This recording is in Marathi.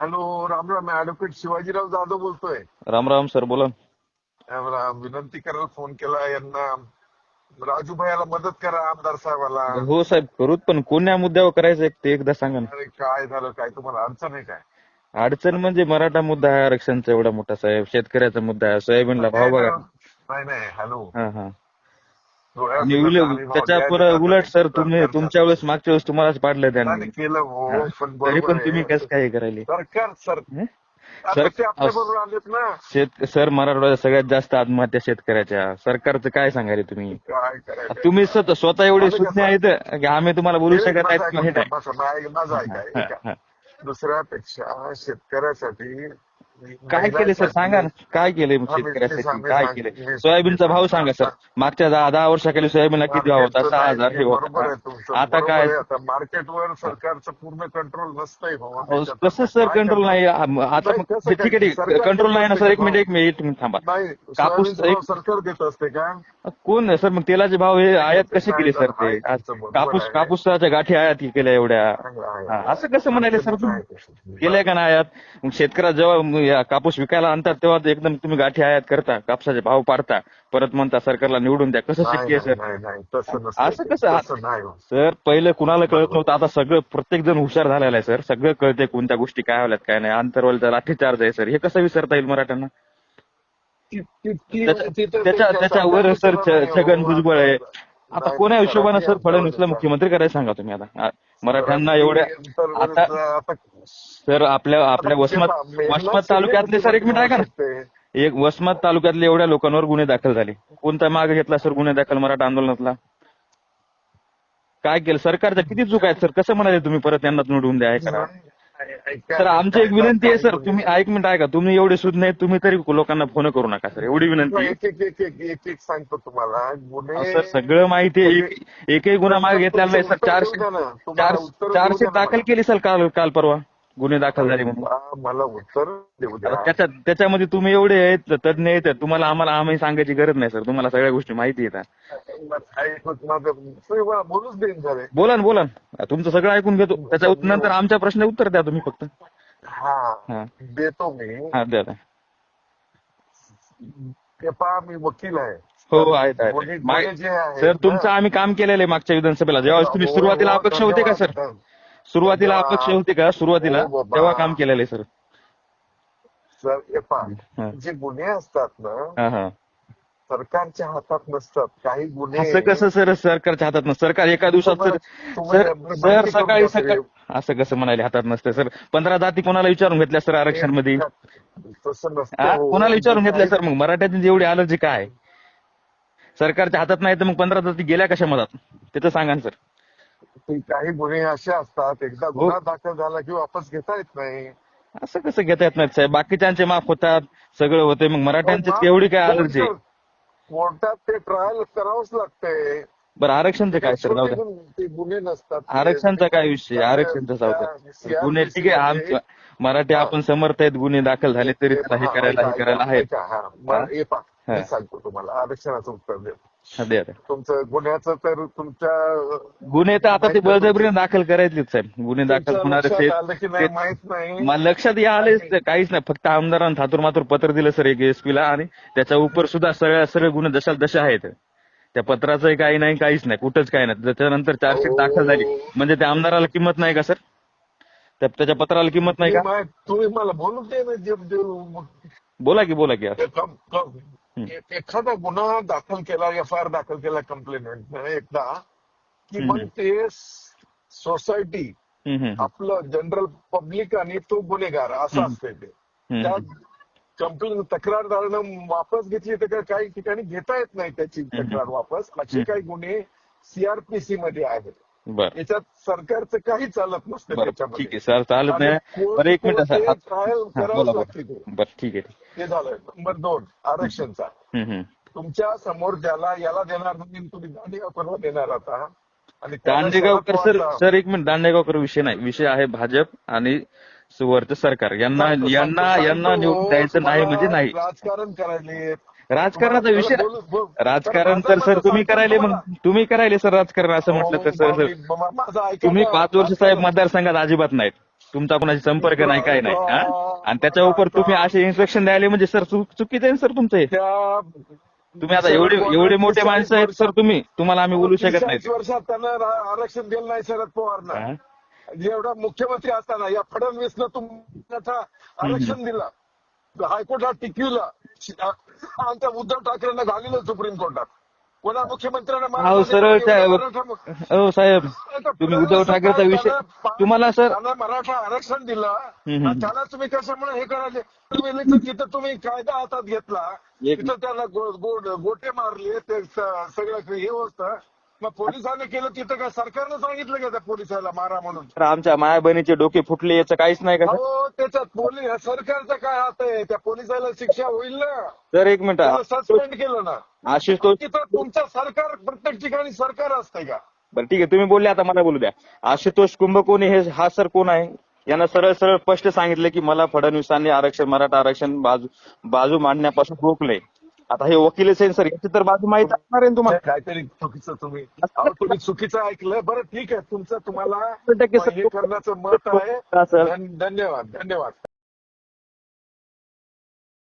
हॅलो राम राम ऍडव्होकेट शिवाजीराव जाधव बोलतोय. राम राम सर बोला राम राम विनंती करायला फोन केला यांना राजू भैयाला मदत करा आमदार साहेबाला. हो साहेब करूत पण कोण्या मुद्द्यावर करायचं ते एकदा सांगा ना. अरे काय झालं काय तुम्हाला अडचण आहे काय? अडचण म्हणजे मराठा मुद्दा आहे आरक्षणचा एवढा मोठा साहेब शेतकऱ्याचा मुद्दा आहे सोयाबीनला भाव बघा. नाही नाही हॅलो. हा हा डोळ्यात आणि सुद्धा उलट आम्ही भाव त्याच्या तर उलट सर तुम्ही तुमच्या वेळेस मागच्या वेळेस तुम्हालाच पाडलं त्यांनी. केलं हो. पण तरी पण तुम्ही. कसं काय करायले? सरकार सर. शेत सर मराठवाड्यात सगळ्यात जास्त आत्महत्या शेतकऱ्याच्या. सरकारचं काय सांगायले तुम्ही? काय करायचं? तुम्ही स्वतः स्वतः एवढे सुज्ञ आहेत की आम्ही तुम्हाला बोलू शकत नाहीत नाही. माझं- ऐका. दुसऱ्यापेक्षा शेतकऱ्यासाठी काय केले सर? सांगा ना. काय केले शेतकऱ्यासाठी? काय केले? सोयाबीनचा भाव सांगा सर. मागच्या दहा दहा वर्षाखाली सोयाबीनला किती भाव होता? सहा हजार हे होता. आता काय? मार्केटवर सरकारचं पूर्ण कंट्रोल नसतंय. कसं सर कंट्रोल? नाही. आता ठीक आहे कंट्रोल नाही ना सर एक मिनिट एक मिनिट थांबा. कापूस सरकार देत असते का? कोण आहे सर मग तेलाचे भाव हे आयात कसे केले सर ते? कापूस. कापूसाच्या गाठी आयात केल्या एवढ्या. असं कसं म्हणाले सर तुम्ही. केलंय का नाही आयात? मग शेतकऱ्या जेव्हा कापूस विकायला आणतात तेव्हा एकदम तुम्ही गाठी आयात करता कापसाचे भाव पाडता. परत म्हणता सरकारला निवडून द्या. कसं शक्य आहे सर? असं कसं? हो. सर पहिले कुणाला कळत नव्हतं? आता सगळं प्रत्येक जण हुशार झालेला आहे सर. सगळं कळते कोणत्या गोष्टी काय हव्यात काय नाही. आंतरवालीचा लाठीचार्ज आहे सर. हे कसं विसरता येईल मराठ्यांना? त्याच्यावर सर. छगन भुजबळ आहे. आता कोण्या हिशोबानं सर फडणवीसला मुख्यमंत्री करायला सांगा तुम्ही आता. मराठ्यांना एवढ्या अंतर्गत आता सर आपल्या आपल्या वसमत वसमत तालुक्यातले सर एक मिनिट ऐका ना. एक वसमत तालुक्यातले एवढ्या लोकांवर गुन्हे दाखल झाले. कोणता मागे घेतला सर गुन्हे दाखल मराठा आंदोलनातला? काय केलं? सरकारच्या किती चूक आहेत सर? कसं म्हणाले तुम्ही? परत यांना निवडून द्या हे करा सर आमची एक विनंती आहे सर तुम्ही ऐक मिनिट ऐका तुम्ही एवढे सुद्ध नाही तुम्ही तरी लोकांना फोन करू नका सर एवढी विनंती. एक एक एक एक एक एक सांगतो तुम्हाला अहो, गुन्हे सर सगळं माहिती आहे एक- एकही गुन्हा मागे घेतलेला नाही सर चारशे चार चारशे दाखल केली सर काल काल परवा गुन्हे दाखल झाले म्हणून. हा, मला उत्तर देऊ द्या. आता त्याच्या त्याच्यामध्ये तुम्ही एवढे आहेत तज्ञ आहेत तुम्हाला आम्हाला आम्ही सांगायची गरज नाही सर. तुम्हाला सगळ्या गोष्टी माहिती येतात ऐकूच माझं तुम्ही मला बोलूच देईन झाले बोला ना बोला ना. तुमचं सगळं ऐकून घेतो. त्याच्या उत- नंतर आमच्या प्रश्न उत्तर द्या तुम्ही फक्त. हा हा. देतो मी. हा द्या द्या. ते पहा मी वकील आहे. हो आहेत जे सर तुमचं आम्ही काम केलेलं आहे मागच्या विधानसभेला. जेव्हा तुम्ही हो, सुरुवातीला हो, अपक्ष होते का सर. सुरुवातीला. अपक्ष होते का? सुरुवातीला? हो, बाबा. तेव्हा काम केलेलं आहे सर. सर हे. पहा. जे गुन्हे असतात ना हा हा. सरकारच्या हातात नसतात. काही गुन्हे असं कसं सर? सरकारच्या हातात नसतं. सरकार एका दिवसात सर तुम्हाला- सर तुम्हाला सर माहिती सकाळी करून सकाळी असं कसं म्हणाले? हातात नसतं सर. पंधरा जाती कोणाला विचारून घेतल्या सर आरक्षणमध्ये तसं नसतं हा? कोणाला विचारून घेतल्या सर मग? मराठ्याची जेवढी अलर्जी काय? आहे? सरकारच्या हातात नाही तर मग पंधरा जाती गेल्या कशा मधात? त्याचं सांगा ना सर. काही गुन्हे असे असतात एकदा हो. गुन्हा दाखल झाला की वापस घेता येत नाही. असं कसं घेता येत नाही? साहेब बाकीच्यांचे माफ होतात सगळं होते मग मराठ्यांची एवढी काय अलर्जी आहे? कोर्टात- ते ट्रायल करावंच लागते. बरं आरक्षणचं काय सर? गुन्हे नसतात आरक्षणचा काय विषय? आरक्षणचा गुन्हे ठीक आहे आमच्या मराठी आपण समर्थ आहेत गुन्हे दाखल झाले तरी त्याला हे करायला हे करायला हा. हे? हा. मी सांगतो तुम्हाला आरक्षणाचं उत्तर देतो हा. तुमचं गुन्ह्याचं तर तुमच्या गुन्हे तर आता ते बळजबरीने दाखल करायचेच साहेब गुन्हे दाखल तुमच्या होणारे लक्षात ते आलं की नाही ते- माहीत नाही. मला लक्षात या आलेच ते काहीच नाही. फक्त आमदारांनी थातूर मातूर पत्र दिलं सर एक एसपी ला आणि त्याच्या उपर सुद्धा सगळ्या सगळे गुन्हे जशाला तसे आहेत. त्या पत्राचंही काही नाही काहीच नाही. कुठंच काही नाही. त्याच्यानंतर चार्जशीट दाखल झाली. म्हणजे त्या आमदाराला किंमत नाही का सर? त्या- त्याच्या पत्राला किंमत नाही का? तुम्ही मला बोलू दे ना जे जे- बोला की बोला की ते कम- कम- ए- एखादा गुन्हा दाखल केला एफ आय आर दाखल केला कंप्लेंट एकदा की मग ते सोसायटी आपलं जनरल पब्लिक आणि तो गुन्हेगार असं असते ते. त्या. कंप्लेंट तक्रारदारानं वापस घेतली तर काही ठिकाणी घेता येत नाही त्याची तक्रार वापस. असे काही गुन्हे सीआरपीसी मध्ये आहेत. बरं. याच्यात सरकारचं काही चालत नसतं बरं ठीक त्याच्यामध्ये आहे. सर चालत नाही. बरं एक मिनिट सर. हा- हा, करावंच बोला. बरं ठीक आहे ते झालं. नंबर दोन आरक्षणचा. हम्म, हम्म. तुमच्यासमोर ज्याला याला देणार नाही तुम्ही दांडेगावकरला देणार आता. आणि त्याला दांडेगावकर शरद सर पवारला- सर एक मिनिट. दांडेगावकर विषय नाही. विषय आहे भाजप आणि सुवर्ण सरकार. यांना सांगतो, यांना सांगतो, यांना सांगतो. निवडून द्यायचं नाही म्हणजे तुम्हाला नाही. राजकारण करायले राजकारणाचा विषय राजकारण तर सर तुम्ही करायले. मग तुम्ही करायले सर राजकारण असं म्हटलं तर सर सर तुम्ही. पाच वर्ष साहेब मतदारसंघात अजिबात नाहीत तुमचा कोणाशी संपर्क नाही काय नाही? आणि त्याच्या उपर तुम्ही असे इन्स्ट्रक्शन द्यायले म्हणजे सर चुकीचं आहे सर तुमचं तुम्ही आता एवढे एवढे मोठे माणसं आहेत सर तुम्ही तुम्हाला आम्ही बोलू शकत नाही वर्षात त्यांना आरक्षण दिलं नाही शरद पवारनं? एवढा मुख्यमंत्री असताना या फडणवीसनं तुम्हाला आरक्षण दिलं हायकोर्टात टिकविलं. आमच्या उद्धव ठाकरेंना घालीलं सुप्रीम कोर्टात. कोणा मुख्यमंत्र्यांना सरळ त्या साहेब तुम्ही उद्धव ठाकरेचा विषय तुम्हाला सर मराठा आरक्षण दिलं. त्याला तुम्ही कशामुळे हे करायचे? तुम्ही लिखित तिथं तुम्ही कायदा हातात घेतला. एक- तिथं त्याला गोटे मारले ते सगळं हे होतं. मग पोलिसांनी केलं तिथं काय? सरकारनं सांगितलं का त्या पोलिसाला मारा म्हणून? तर आमच्या माया बहिणीचे डोके फुटले याचं काहीच नाही का सर? त्याच्यात पोलीस सरकारचं काय हात आहे? त्या पोलिसाला शिक्षा होईल ना? सर एक मिनिट. सस्पेंड केलं ना? आशुतोष तिथं तुमचं सरकार प्रत्येक ठिकाणी सरकार असतंय का? बरं ठीक आहे. तुम्ही बोलले आता मला बोलू द्या. आशुतोष कुंभकोणी हे हा सर कोण आहे? यांना सरळ सरळ स्पष्ट सांगितलं की मला फडणवीसांनी आरक्षण मराठा आरक्षण बाजू बाजू मांडण्यापासून रोखलंय. आता हे वकील असेल सर याची तर बाजू माहीत असणार आहे तुम्हाला. काहीतरी चुकीचं तुम्ही अहो तुम्ही चुकीचं ऐकलं. बरं ठीक आहे. तुमचं तुम्हाला टक्के सर- करण्याचं मत आहे. धन- धन्यवाद. धन्यवाद.